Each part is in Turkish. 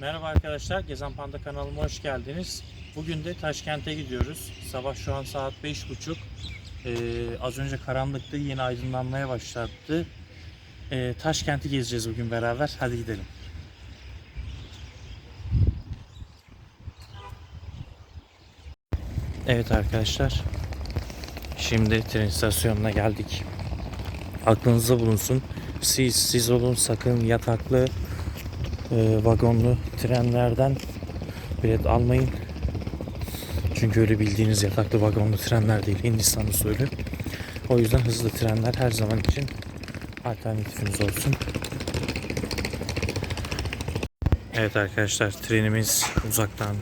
Merhaba arkadaşlar, Gezen Panda kanalıma hoş geldiniz. Bugün de Taşkent'e gidiyoruz. Sabah şu an saat 5.30. Ee, az önce karanlıktı, yeni aydınlanmaya başladı. Ee, Taşkent'i gezeceğiz bugün beraber. Hadi gidelim. Evet arkadaşlar, şimdi tren istasyonuna geldik. Aklınızda bulunsun. Siz, siz olun sakın yataklı e, vagonlu trenlerden bilet almayın. Çünkü öyle bildiğiniz yataklı vagonlu trenler değil. Hindistan usulü. O yüzden hızlı trenler her zaman için alternatifiniz olsun. Evet arkadaşlar trenimiz uzaktan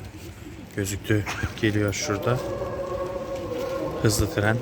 gözüktü. Geliyor şurada. Hızlı tren.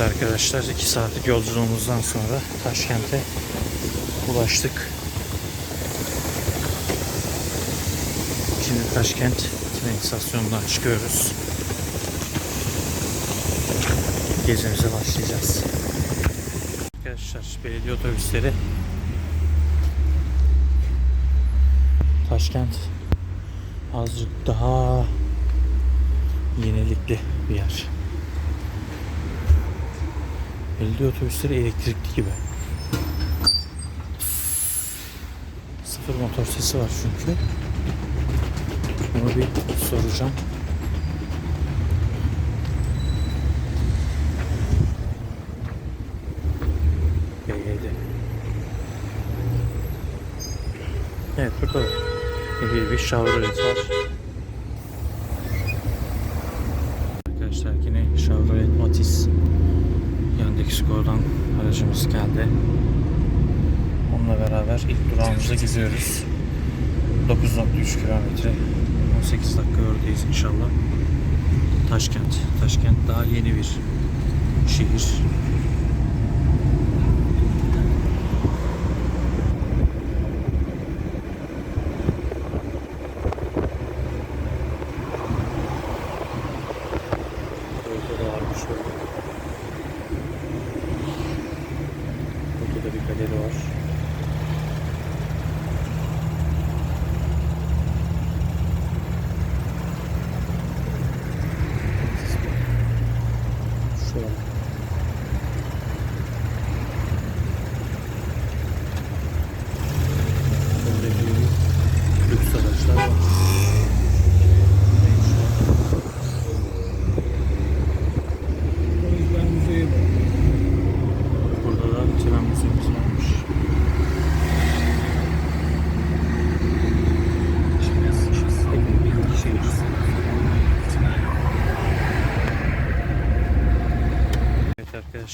Evet arkadaşlar 2 saatlik yolculuğumuzdan sonra Taşkent'e ulaştık. Şimdi Taşkent tren istasyonundan çıkıyoruz. Gezimize başlayacağız. Arkadaşlar belediye otobüsleri Taşkent azıcık daha yenilikli bir yer. Belediye otobüsleri elektrikli gibi. Sıfır motor sesi var çünkü. Onu bir soracağım. BYD. Evet burada da bir, bir Chevrolet var. Arkadaşlar yine Chevrolet Matiz Yandex Score'dan geldi. Onunla beraber ilk durağımıza gidiyoruz. 9.3 kilometre. 18 dakika oradayız inşallah. Taşkent. Taşkent daha yeni bir şehir. Burada da varmış öyle. Burada da bir galeri var. Şöyle.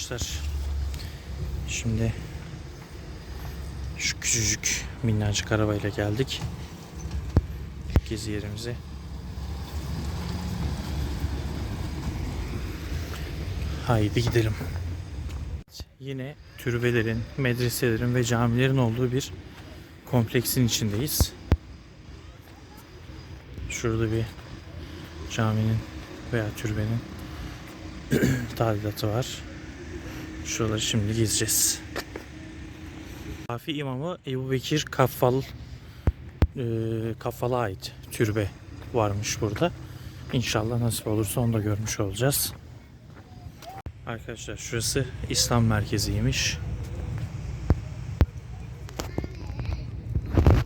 Arkadaşlar. Şimdi şu küçücük minnacık arabayla geldik. Gezi yerimize. Haydi gidelim. Yine türbelerin, medreselerin ve camilerin olduğu bir kompleksin içindeyiz. Şurada bir caminin veya türbenin tadilatı var. Şuraları şimdi gezeceğiz. Kafi imamı Ebu Bekir Kaffal e, Kaffal'a ait türbe varmış burada. İnşallah nasip olursa onu da görmüş olacağız. Arkadaşlar şurası İslam merkeziymiş.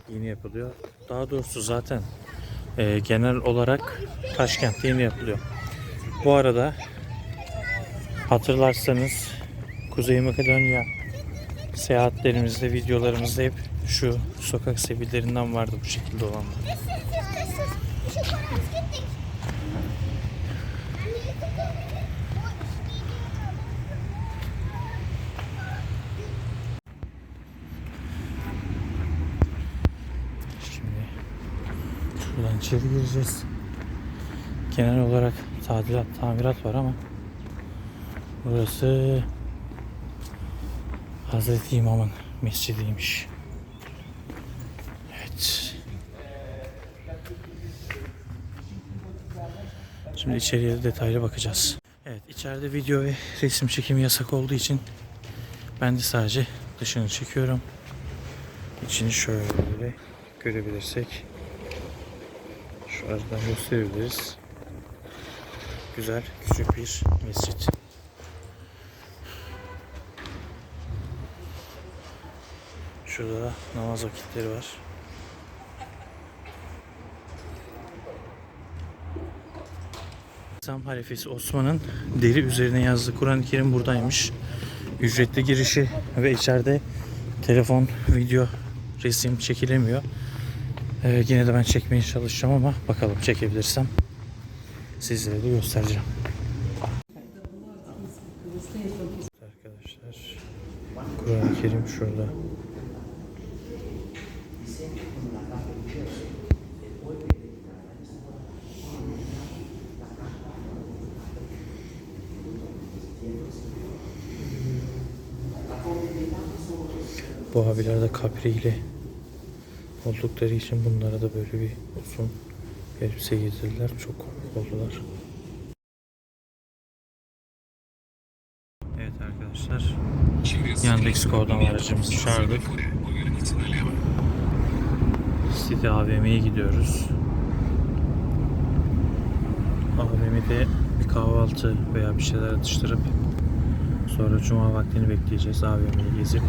Yeni yapılıyor. Daha doğrusu zaten e, genel olarak Taşkent'te yeni yapılıyor. Bu arada hatırlarsanız Kuzey Makedonya seyahatlerimizde, videolarımızda hep şu sokak sebillerinden vardı bu şekilde olanlar. Şimdi şuradan içeri gireceğiz. Genel olarak tadilat, tamirat var ama burası Hazreti İmam'ın mescidiymiş. Evet. Şimdi içeriye de detaylı bakacağız. Evet içeride video ve resim çekimi yasak olduğu için ben de sadece dışını çekiyorum. İçini şöyle görebilirsek şu aradan gösterebiliriz. Güzel küçük bir mescit. Şurada da namaz vakitleri var. İslam halifesi Osman'ın deri üzerine yazdığı Kur'an-ı Kerim buradaymış. Ücretli girişi ve içeride telefon, video, resim çekilemiyor. Ee, yine de ben çekmeye çalışacağım ama bakalım çekebilirsem sizlere de göstereceğim. Arkadaşlar Kur'an-ı Kerim şurada. Bu abiler de kabriyle oldukları için bunlara da böyle bir uzun elbise giydirdiler. Çok komik oldular. Evet arkadaşlar. Yandex Ko'dan aracımızı çağırdık. City AVM'ye gidiyoruz. AVM'de bir kahvaltı veya bir şeyler atıştırıp sonra cuma vaktini bekleyeceğiz AVM'yi gezip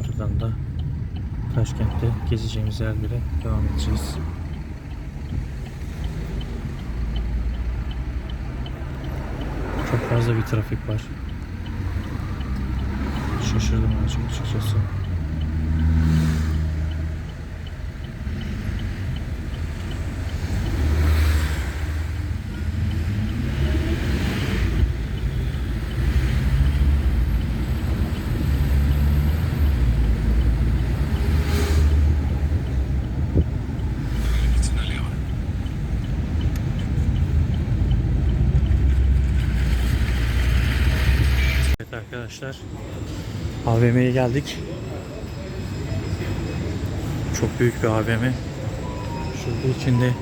ardından da Taşkent'te gezeceğimiz yerlere devam edeceğiz. Çok fazla bir trafik var. Şaşırdım açıkçası. Evet arkadaşlar. AVM'ye geldik. Çok büyük bir AVM. Şurada içinde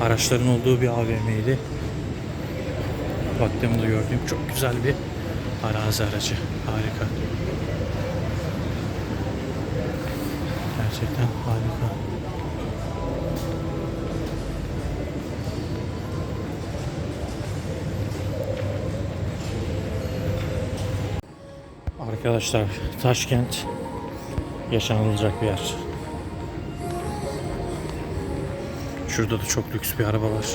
araçların olduğu bir AVM'ydi. Baktığımda gördüğüm çok güzel bir arazi aracı. Harika. Gerçekten harika. Arkadaşlar Taşkent yaşanılacak bir yer. Şurada da çok lüks bir araba var.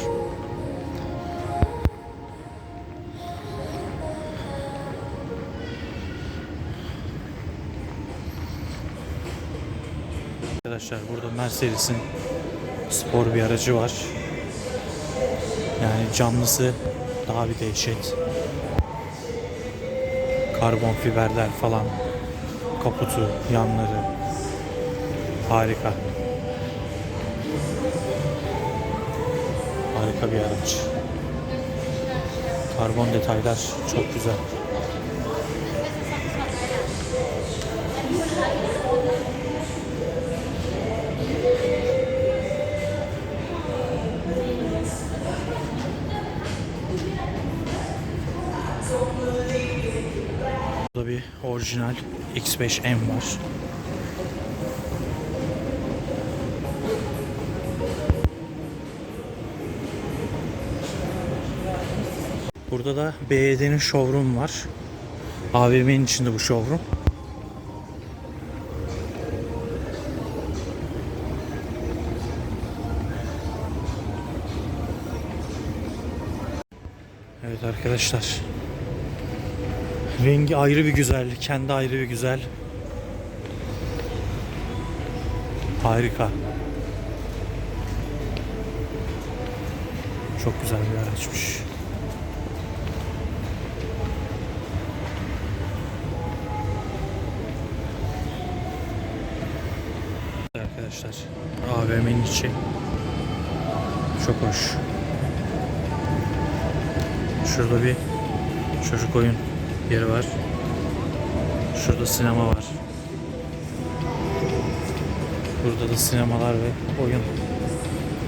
Arkadaşlar burada Mercedes'in spor bir aracı var. Yani camlısı daha bir dehşet. Karbon fiberler falan. Kaputu, yanları. Harika. Harika bir araç. Karbon detaylar çok güzel. Burada bir orijinal X5M var. Burada da BYD'nin showroom var. AVM'nin içinde bu showroom. Evet arkadaşlar. Rengi ayrı bir güzel, kendi ayrı bir güzel. Harika. Çok güzel bir araçmış. Arkadaşlar AVM'nin içi çok hoş. Şurada bir çocuk oyun yeri var. Şurada sinema var. Burada da sinemalar ve oyun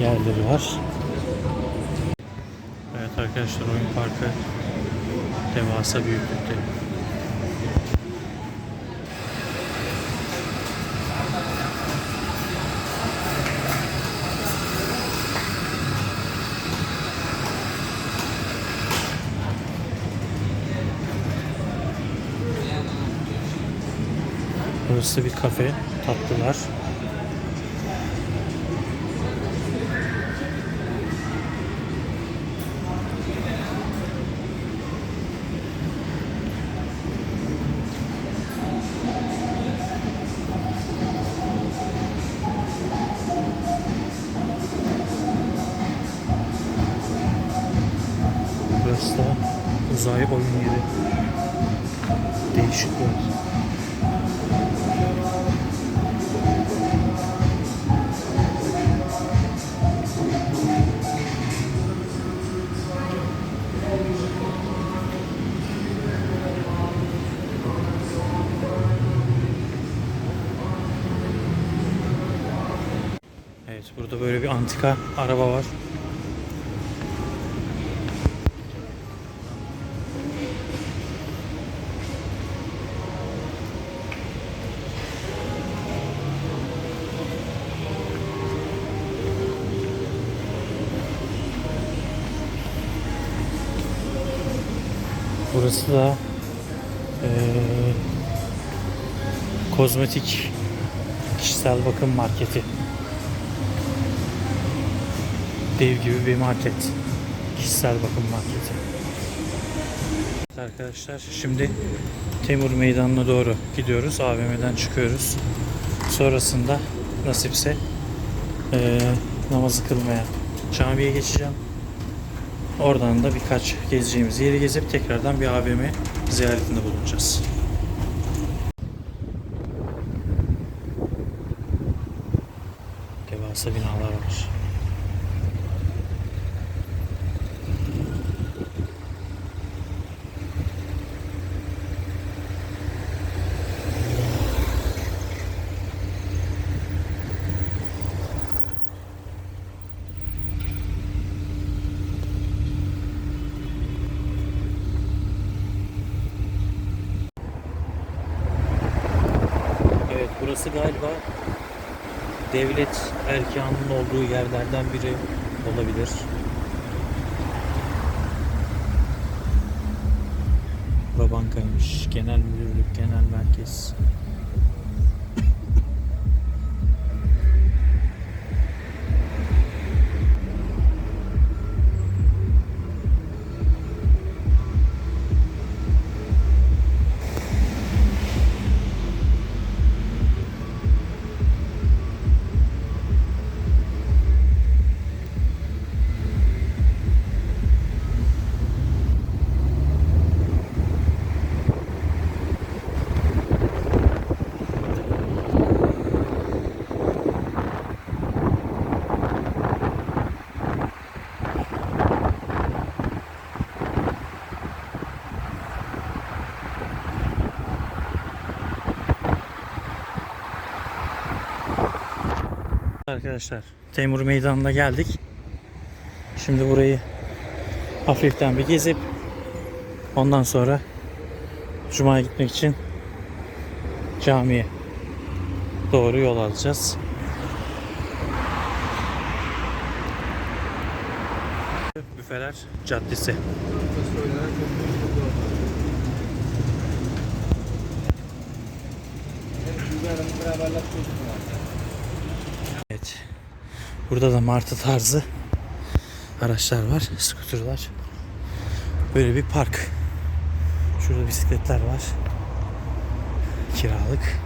yerleri var. Evet arkadaşlar oyun parkı devasa büyüklükte. Burası bir kafe, tatlılar. Antika araba var. Burası da eee, kozmetik kişisel bakım marketi. Dev gibi bir market. Kişisel bakım marketi. Arkadaşlar şimdi Temur Meydanı'na doğru gidiyoruz. AVM'den çıkıyoruz. Sonrasında nasipse eee namazı kılmaya camiye geçeceğim. Oradan da birkaç gezeceğimiz yeri gezip tekrardan bir AVM ziyaretinde bulunacağız. Devasa binalar var. Evet burası galiba devlet erkanının olduğu yerlerden biri olabilir. Bura bankaymış. Genel müdürlük, genel merkez. Arkadaşlar Temur Meydanı'na geldik. Şimdi burayı hafiften bir gezip ondan sonra Cuma'ya gitmek için camiye doğru yol alacağız. Büfeler Caddesi. Evet. Burada da martı tarzı araçlar var, skuterlar. Böyle bir park. Şurada bisikletler var. Kiralık.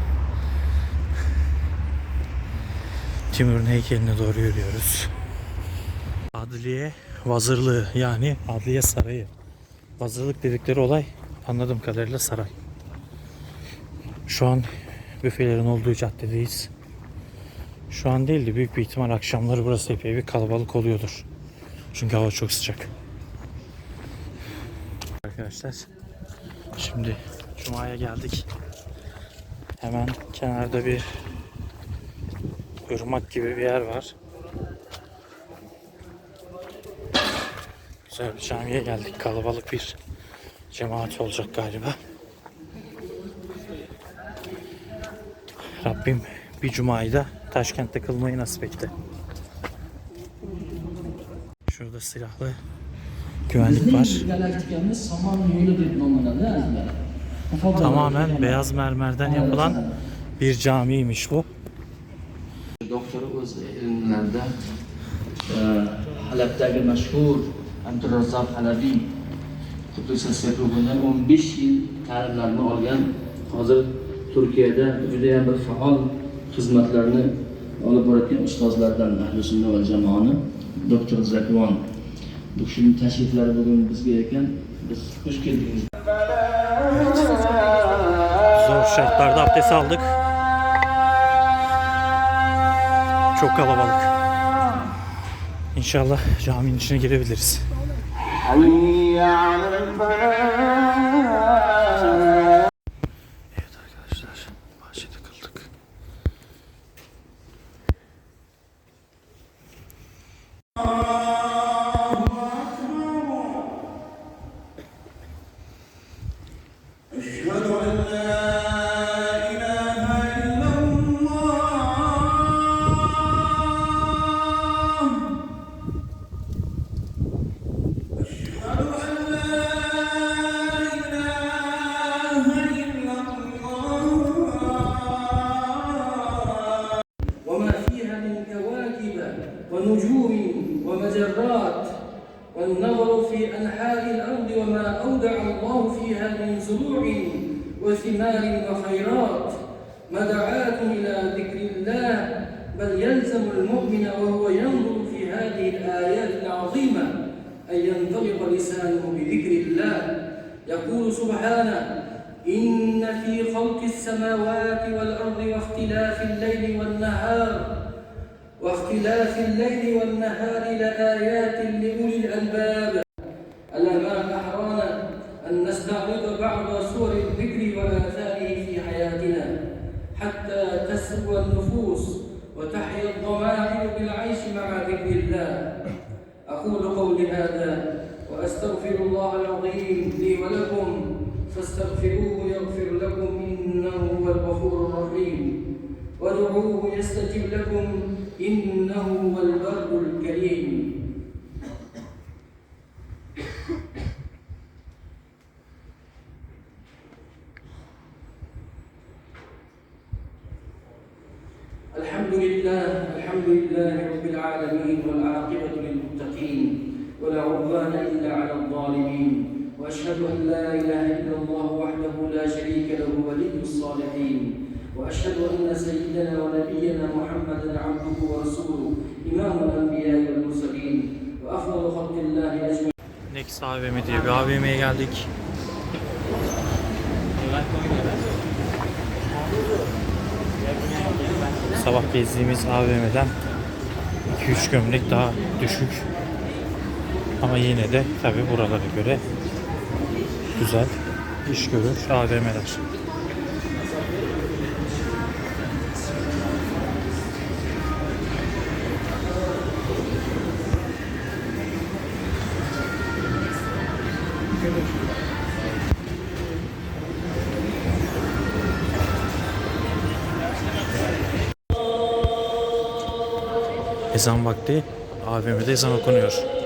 Timur'un heykeline doğru yürüyoruz. Adliye Vazırlığı yani Adliye Sarayı. Vazırlık dedikleri olay anladığım kadarıyla saray. Şu an büfelerin olduğu caddedeyiz. Şu an değil de büyük bir ihtimal akşamları burası epey bir kalabalık oluyordur. Çünkü hava çok sıcak. Arkadaşlar şimdi Cuma'ya geldik. Hemen kenarda bir ırmak gibi bir yer var. Güzel bir camiye geldik. Kalabalık bir cemaat olacak galiba. Rabbim bir cumayı da Taşkent'te kılmayı nasip etti. Şurada silahlı güvenlik var. Tamamen beyaz mermerden yapılan bir camiymiş bu. doktori o'z ilmlarida e, Halabdagi mashhur Abdurazzaq Halabiy Quddus sirruhundan 15 yil ta'limlarni olgan. Hozir Turkiyada juda ham bir faol xizmatlarni olib borayotgan ustozlardan Ahli sunna va jamoani doktor Zakvon. Bu kishinin tashriflari bugun bizga ekan. Biz xush keldingiz. Zor şartlarda abdest aldık. Çok kalabalık. İnşallah caminin içine girebiliriz. ونجوم ومجرات والنظر في أنحاء الأرض وما أودع الله فيها من زروع وثمار وخيرات. مدعاة إلى ذكر الله بل يلزم المؤمن وهو ينظر في هذه الآيات العظيمة أن ينطلق لسانه بذكر الله. يقول سبحانه إن في خلق السماوات والأرض واختلاف الليل والنهار واختلاف الليل والنهار لآيات لأولي الألباب. ألا ما أحرانا أن نستعرض بعض صور الذكر وآثاره في حياتنا حتى تسلو النفوس وتحيا الضمائر بالعيش مع ذكر الله. أقول قولي هذا وأستغفر الله العظيم لي ولكم فاستغفروه يغفر لكم إنه هو الغفور الرحيم. وادعوه يستجب لكم إنه هو البر الكريم. الحمد لله الحمد لله رب العالمين والعاقبة للمتقين ولا عدوان إلا على الظالمين. وأشهد أن لا إله إلا الله وحده لا شريك له ولي الصالحين. وأشهد أن سيدنا ونبينا محمدا عبده ورسوله إمام الأنبياء والمرسلين وأفضل خلق الله أجمعين Next AVM diye bir AVM'ye geldik. Sabah gezdiğimiz AVM'den 2-3 gömlek daha düşük. Ama yine de tabi buralara göre güzel iş görür AVM'ler. Ezan vakti AVM'de ezan okunuyor.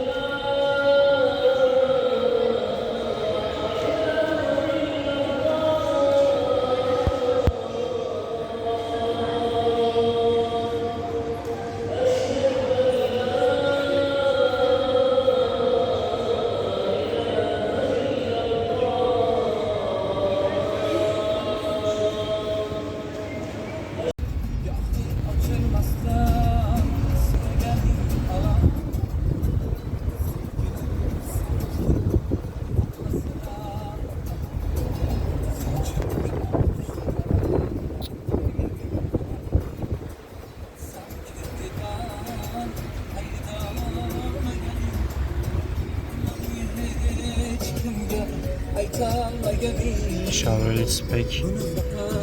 Chevrolet Spec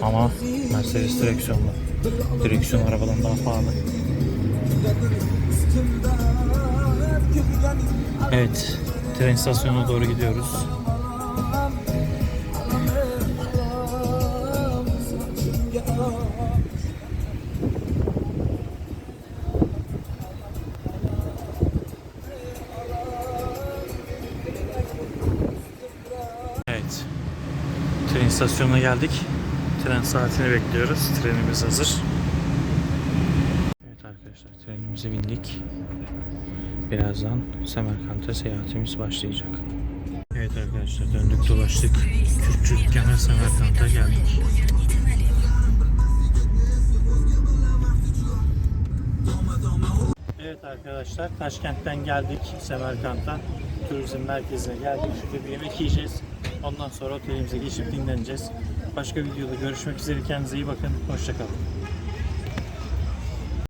ama Mercedes direksiyonlu. Direksiyon arabadan daha pahalı. Evet, tren istasyonuna doğru gidiyoruz. İstasyonuna geldik. Tren saatini bekliyoruz. Trenimiz hazır. Evet arkadaşlar, trenimize bindik. Birazdan Semerkant'a seyahatimiz başlayacak. Evet arkadaşlar döndük dolaştık. Türkçü dükkana Semerkant'a geldik. Evet arkadaşlar Taşkent'ten geldik Semerkant'a. Turizm merkezine geldik. Şurada bir yemek yiyeceğiz. Ondan sonra otelimize geçip dinleneceğiz. Başka videoda görüşmek üzere. Kendinize iyi bakın. Hoşçakalın.